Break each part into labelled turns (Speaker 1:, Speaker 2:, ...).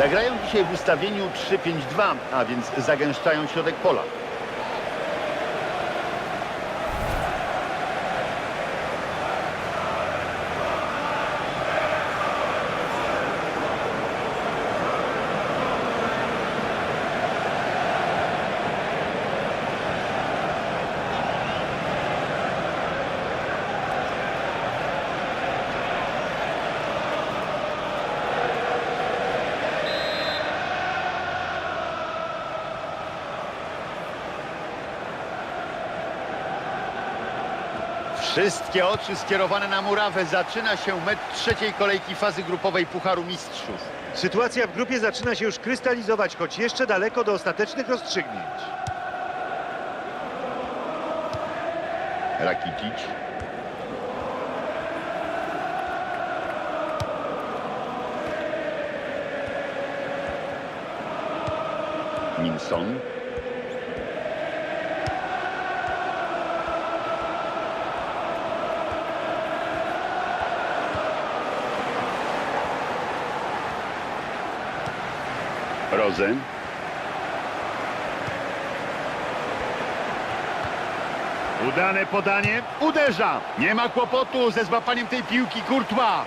Speaker 1: Zagrają dzisiaj w ustawieniu 3-5-2, a więc zagęszczają środek pola. Wszystkie oczy skierowane na murawę. Zaczyna się mecz trzeciej kolejki fazy grupowej Pucharu Mistrzów.
Speaker 2: Sytuacja w grupie zaczyna się już krystalizować, choć jeszcze daleko do ostatecznych rozstrzygnięć.
Speaker 1: Rakitic. Minson. Rozen. Udane podanie. Uderza. Nie ma kłopotu ze złapaniem tej piłki. Courtois.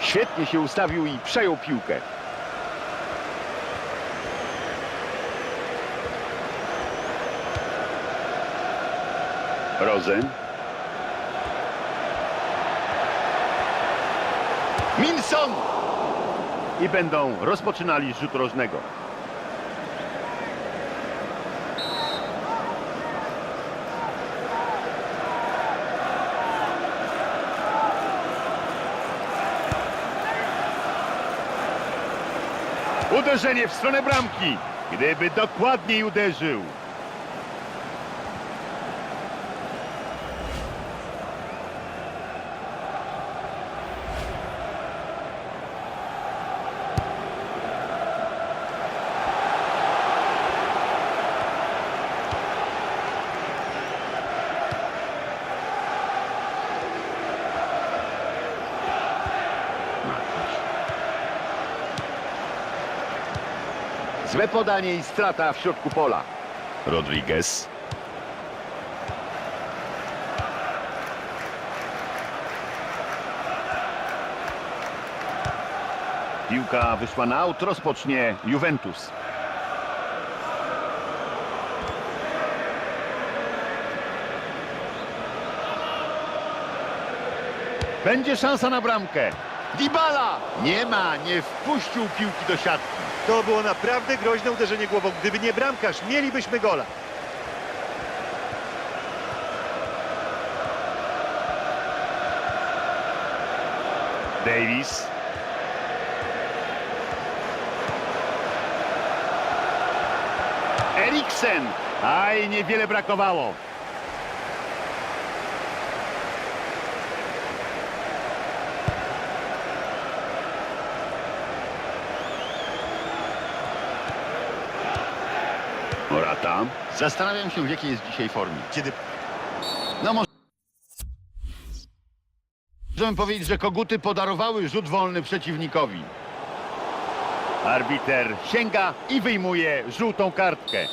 Speaker 1: Świetnie się ustawił i przejął piłkę. Rozen. Minson! I będą rozpoczynali rzut rożnego. Uderzenie w stronę bramki. Gdyby dokładniej uderzył. Złe podanie i strata w środku pola. Rodriguez. Piłka wyszła na aut, rozpocznie Juventus. Będzie szansa na bramkę. Dybala! Nie ma, nie wpuścił piłki do siatki.
Speaker 2: To było naprawdę groźne uderzenie głową. Gdyby nie bramkarz, mielibyśmy gola.
Speaker 1: Davis. Eriksen. Aj, niewiele brakowało. Morata. Zastanawiam się, w jakiej jest dzisiaj formie.
Speaker 2: Kiedy
Speaker 1: No może... Możemy powiedzieć, że koguty podarowały rzut wolny przeciwnikowi. Arbiter sięga i wyjmuje żółtą kartkę.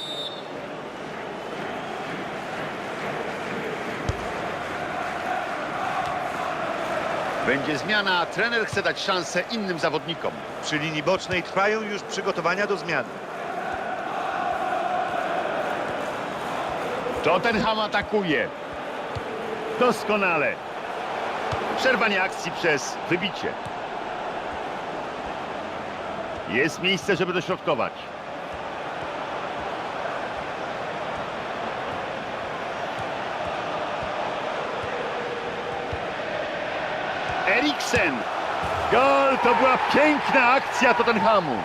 Speaker 1: Będzie zmiana, trener chce dać szansę innym zawodnikom.
Speaker 2: przy linii bocznej trwają już przygotowania do zmiany.
Speaker 1: Tottenham atakuje. Doskonale. Przerwanie akcji przez wybicie. Jest miejsce, żeby dośrodkować. Eriksen. Gol, to była piękna akcja Tottenhamu.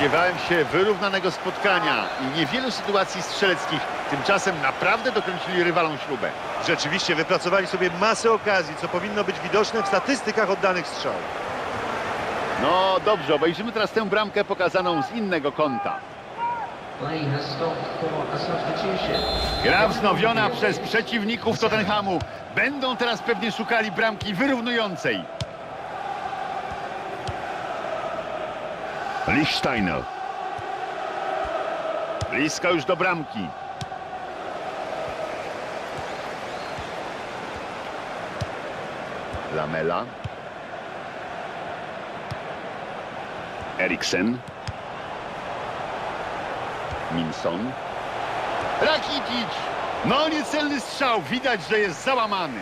Speaker 1: Spodziewałem się wyrównanego spotkania i niewielu sytuacji strzeleckich. Tymczasem naprawdę dokręcili rywalom śrubę.
Speaker 2: Rzeczywiście wypracowali sobie masę okazji, co powinno być widoczne w statystykach oddanych strzałów.
Speaker 1: No dobrze, obejrzymy teraz tę bramkę pokazaną z innego kąta. Gra wznowiona przez przeciwników Tottenhamu. Będą teraz pewnie szukali bramki wyrównującej. Lichtsteiner. Blisko już do bramki. Lamela. Eriksen. Minson. Rakitic! No niecelny strzał, widać, że jest załamany.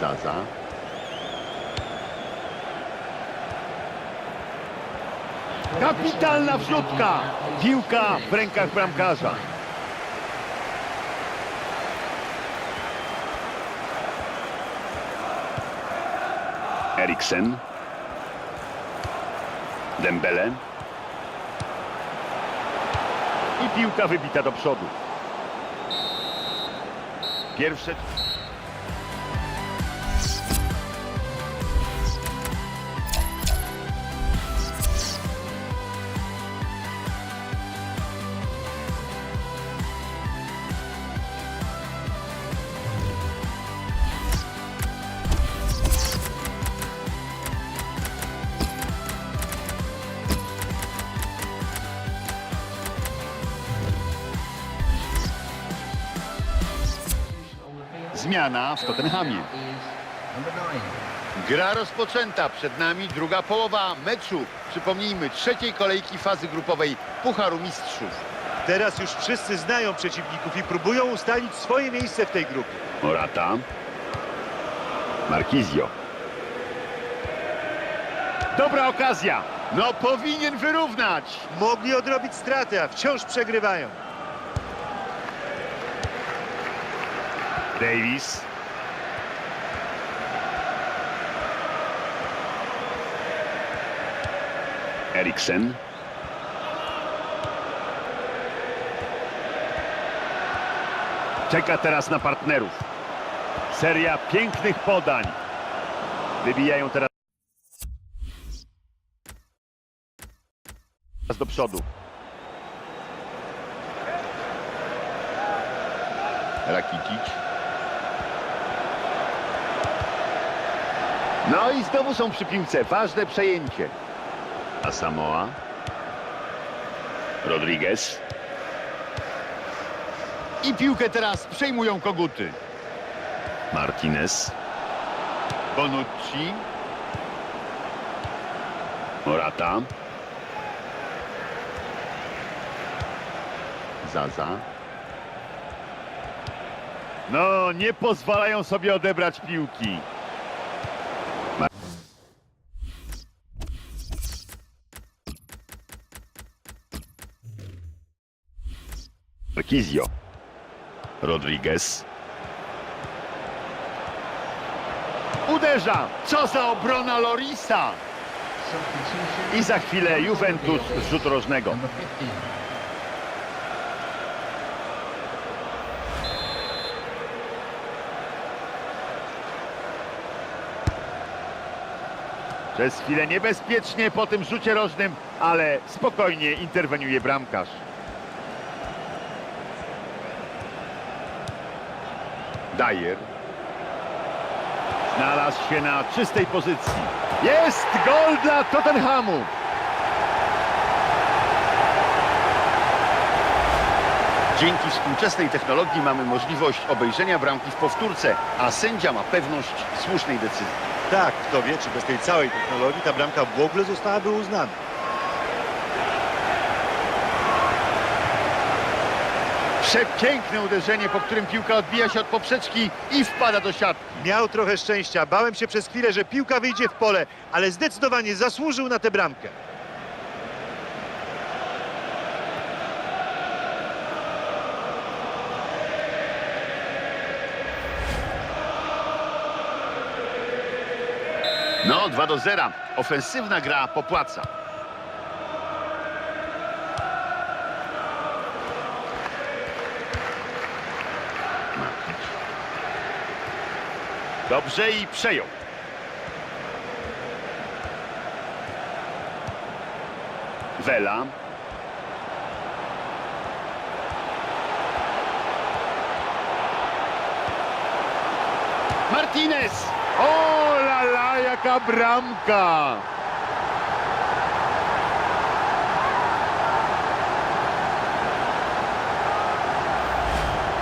Speaker 1: Zaza. Kapitalna wrzutka! Piłka w rękach bramkarza. Eriksen. Dembele. I piłka wybita do przodu. Pierwsze... Zmiana w Tottenhamie. Gra rozpoczęta. Przed nami druga połowa meczu. Przypomnijmy, trzeciej kolejki fazy grupowej Pucharu Mistrzów.
Speaker 2: Teraz już wszyscy znają przeciwników i próbują ustalić swoje miejsce w tej grupie.
Speaker 1: Morata. Markizio. Dobra okazja. No powinien wyrównać.
Speaker 2: Mogli odrobić straty, a wciąż przegrywają.
Speaker 1: Davis. Eriksen. Czeka teraz na partnerów. Seria pięknych podań. Wybijają teraz do przodu. Rakitic. No i znowu są przy piłce. Ważne przejęcie. Asamoa. Rodriguez. I piłkę teraz przejmują koguty. Martinez. Bonucci. Morata. Zaza. No, nie pozwalają sobie odebrać piłki. Rodriguez. Uderza! Co za obrona Lorisa! I za chwilę Juventus z rzutu rożnego.
Speaker 3: Number 15.
Speaker 1: Przez chwilę niebezpiecznie po tym rzucie rożnym, ale spokojnie interweniuje bramkarz. Dyer. Znalazł się na czystej pozycji. Jest gol dla Tottenhamu. Dzięki współczesnej technologii mamy możliwość obejrzenia bramki w powtórce, a sędzia ma pewność słusznej decyzji.
Speaker 2: Tak, kto wie, czy bez tej całej technologii ta bramka w ogóle zostałaby uznana.
Speaker 1: Przepiękne uderzenie, po którym piłka odbija się od poprzeczki i wpada do siatki.
Speaker 2: Miał trochę szczęścia. Bałem się przez chwilę, że piłka wyjdzie w pole, ale zdecydowanie zasłużył na tę bramkę.
Speaker 1: No, 2 do 0. Ofensywna gra popłaca. Dobrze i przejął. Vela. Martinez! O la la, jaka bramka!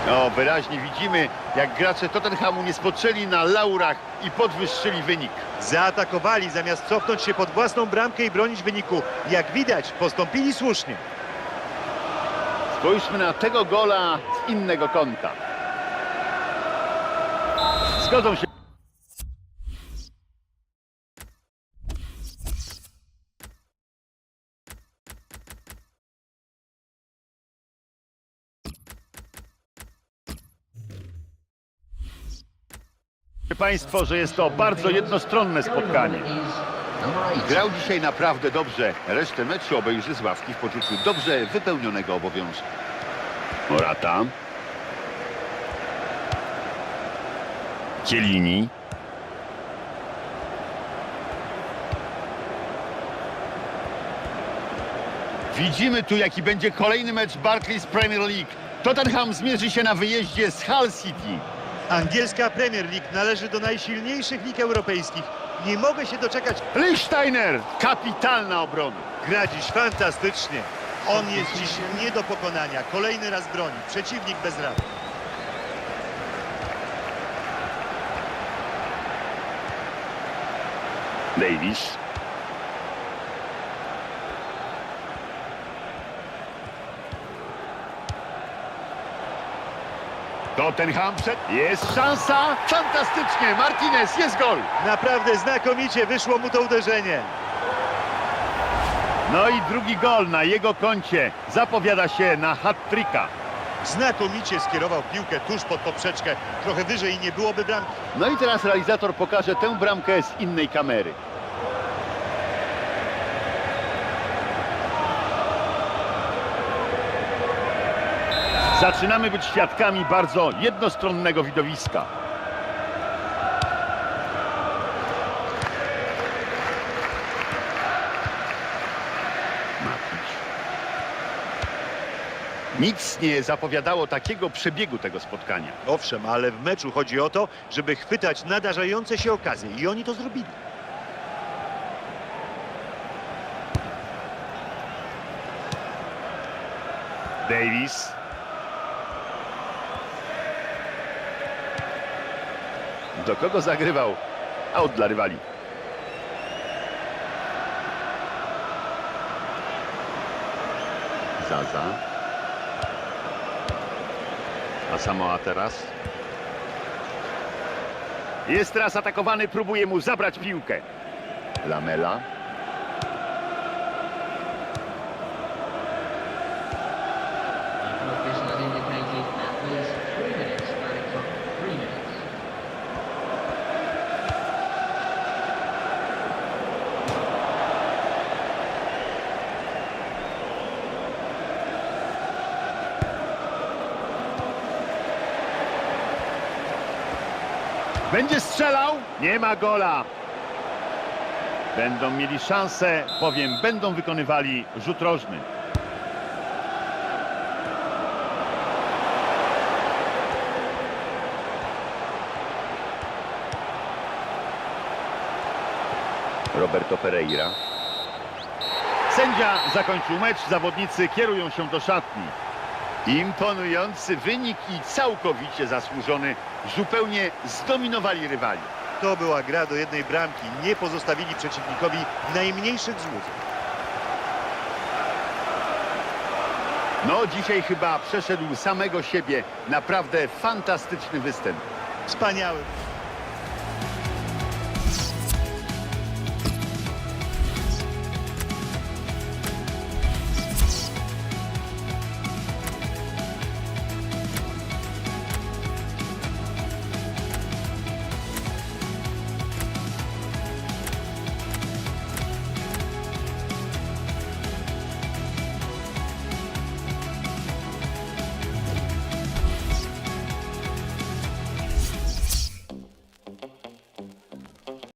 Speaker 1: No, wyraźnie widzimy, jak gracze Tottenhamu nie spoczęli na laurach i podwyższyli wynik.
Speaker 2: Zaatakowali zamiast cofnąć się pod własną bramkę i bronić wyniku. Jak widać, postąpili słusznie.
Speaker 1: Spójrzmy na tego gola z innego kąta. Zgodzą się. Państwo, że jest to bardzo jednostronne spotkanie.
Speaker 3: Number eight.
Speaker 1: Grał dzisiaj naprawdę dobrze. Resztę meczu obejrzy z ławki w poczuciu dobrze wypełnionego obowiązku. Morata. Cielini. Widzimy tu, jaki będzie kolejny mecz Barclays Premier League. Tottenham zmierzy się na wyjeździe z Hull City.
Speaker 2: Angielska Premier League należy do najsilniejszych lig europejskich. Nie mogę się doczekać.
Speaker 1: Lichsteiner, kapitalna obrona.
Speaker 2: Gra dziś fantastycznie. On jest dziś nie do pokonania. Kolejny raz broni. Przeciwnik bez rady.
Speaker 1: Davis. Tottenham przed... Jest szansa! Fantastycznie! Martinez, jest gol!
Speaker 2: Naprawdę znakomicie wyszło mu to uderzenie.
Speaker 1: No i drugi gol na jego koncie. Zapowiada się na hat-tricka.
Speaker 2: Znakomicie skierował piłkę tuż pod poprzeczkę. Trochę wyżej i nie byłoby bramki.
Speaker 1: No i teraz realizator pokaże tę bramkę z innej kamery. Zaczynamy być świadkami bardzo jednostronnego widowiska. Nic nie zapowiadało takiego przebiegu tego spotkania.
Speaker 2: Owszem, ale w meczu chodzi o to, żeby chwytać nadarzające się okazje. I oni to zrobili.
Speaker 1: Davis. Do kogo zagrywał? Out dla rywali. Zaza. A Samoa teraz. Jest teraz atakowany, próbuje mu zabrać piłkę. Lamela. Będzie strzelał? Nie ma gola. Będą mieli szansę, powiem, będą wykonywali rzut rożny. Roberto Pereira. Sędzia zakończył mecz, zawodnicy kierują się do szatni. Imponujący wynik i całkowicie zasłużony. Zupełnie zdominowali rywali.
Speaker 2: To była gra do jednej bramki. Nie pozostawili przeciwnikowi najmniejszych złudzeń.
Speaker 1: No, dzisiaj chyba przeszedł samego siebie. Naprawdę fantastyczny występ.
Speaker 2: Wspaniały.